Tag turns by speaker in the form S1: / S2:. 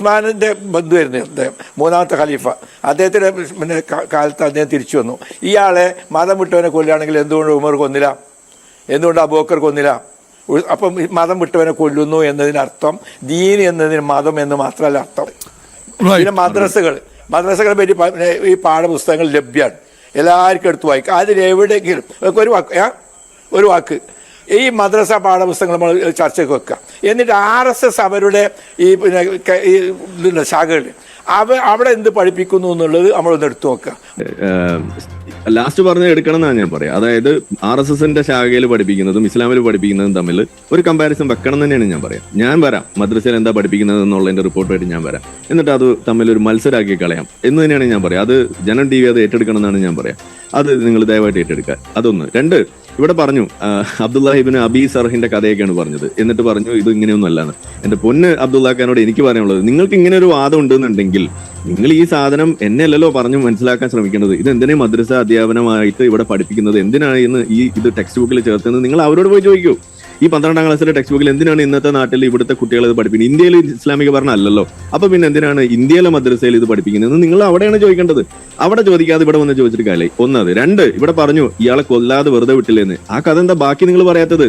S1: ഉസ്മാനിന്റെ ബന്ധുവായിരുന്നു അദ്ദേഹം മൂന്നാമത്തെ ഖലീഫ. അദ്ദേഹത്തിന്റെ പിന്നെ കാലത്ത് അദ്ദേഹം തിരിച്ചു വന്നു. ഇയാളെ മതം വിട്ടവനെ കൊല്ലുകയാണെങ്കിൽ എന്തുകൊണ്ട് ഉമർ കൊന്നില്ല? എന്തുകൊണ്ട് അബൂക്കർ കൊന്നില്ല? അപ്പം മതം വിട്ടവനെ കൊല്ലുന്നു എന്നതിനർത്ഥം ദീൻ എന്നതിന് മതം എന്ന് മാത്രമല്ല അർത്ഥം. പിന്നെ മദ്രസകൾ മദ്രസകളെ പറ്റി ഈ പാഠപുസ്തകങ്ങൾ ലഭ്യമാണ് എല്ലാവർക്കും എടുത്ത് വായിക്കും. അതിൽ എവിടെയെങ്കിലും ഒരു വാക്ക് ഒരു വാക്ക്. ഈ മദ്രസ പാഠപുസ്തകങ്ങൾ നമ്മൾ ചർച്ചയ്ക്ക് വെക്കുക. എന്നിട്ട് ആർ എസ് എസ് അവരുടെ ഈ പിന്നെ ഈ ഇതുണ്ട് അവ അവിടെ എന്ത് പഠിപ്പിക്കുന്നു എന്നുള്ളത് നമ്മളൊന്ന് എടുത്തു നോക്കുക.
S2: ലാസ്റ്റ് പറഞ്ഞ എടുക്കണം എന്നാണ് ഞാൻ പറയാം. അതായത് ആർ എസ് എസിന്റെ ശാഖയിൽ പഠിപ്പിക്കുന്നതും ഇസ്ലാമിൽ പഠിപ്പിക്കുന്നതും തമ്മിൽ ഒരു കമ്പാരിസൺ വെക്കണം തന്നെയാണ് ഞാൻ പറയാം. ഞാൻ വരാം. മദ്രസയിൽ എന്താ പഠിപ്പിക്കുന്നത് എന്നുള്ളതിന്റെ റിപ്പോർട്ടായിട്ട് ഞാൻ വരാം. എന്നിട്ട് അത് തമ്മിൽ ഒരു മത്സരാക്കി കളയാം എന്ന് തന്നെയാണ് ഞാൻ പറയാം. അത് ജനം ടി വി അത് ഏറ്റെടുക്കണം എന്നാണ് ഞാൻ പറയാം. അത് നിങ്ങൾ ദയവായിട്ട് ഏറ്റെടുക്കുക. അതൊന്ന്. രണ്ട് ഇവിടെ പറഞ്ഞു അബ്ദുല്ലാഹിബിന് അബി സർഹിന്റെ കഥയൊക്കെയാണ് പറഞ്ഞത്. എന്നിട്ട് പറഞ്ഞു ഇത് ഇങ്ങനെയൊന്നും അല്ലാന്ന് എന്റെ പൊന്ന് അബ്ദുല്ലാഖാനോട് എനിക്ക് പറയാനുള്ളത് നിങ്ങൾക്ക് ഇങ്ങനെ ഒരു വാദം ഉണ്ടെന്നുണ്ടെങ്കിൽ നിങ്ങൾ ഈ സാധനം എന്നെയല്ലോ പറഞ്ഞു മനസ്സിലാക്കാൻ ശ്രമിക്കേണ്ടത്. ഇത് എന്തിനാ മദ്രസ അധ്യാപനമായിട്ട് ഇവിടെ പഠിപ്പിക്കുന്നത്? എന്തിനാണ് ഇന്ന് ഈ ഇത് ടെക്സ്റ്റ് ബുക്കിൽ ചേർത്തത് നിങ്ങൾ അവരോട് പോയി ചോദിക്കൂ. ഈ പന്ത്രണ്ടാം ക്ലാസ്സിലെ ടെക്സ്റ്റ് ബുക്കിൽ എന്തിനാണ് ഇന്നത്തെ നാട്ടിൽ ഇവിടുത്തെ കുട്ടികൾ ഇത് പഠിപ്പിക്കുന്നത്? ഇന്ത്യയിൽ ഇസ്ലാമിക ഭരണം അല്ലല്ലോ. അപ്പൊ പിന്നെ എന്തിനാണ് ഇന്ത്യയിലെ മദ്രസയിൽ ഇത് പഠിപ്പിക്കുന്നത്? നിങ്ങൾ അവിടെയാണ് ചോദിക്കേണ്ടത്. അവിടെ ചോദിക്കാതെ ഇവിടെ വന്ന് ചോദിച്ചിട്ട് കാലേ ഒന്നത്. രണ്ട് ഇവിടെ പറഞ്ഞു ഇയാളെ കൊല്ലാതെ വെറുതെ വിട്ടില്ലെന്ന്. ആ കഥ എന്താ ബാക്കി നിങ്ങൾ പറയാത്തത്?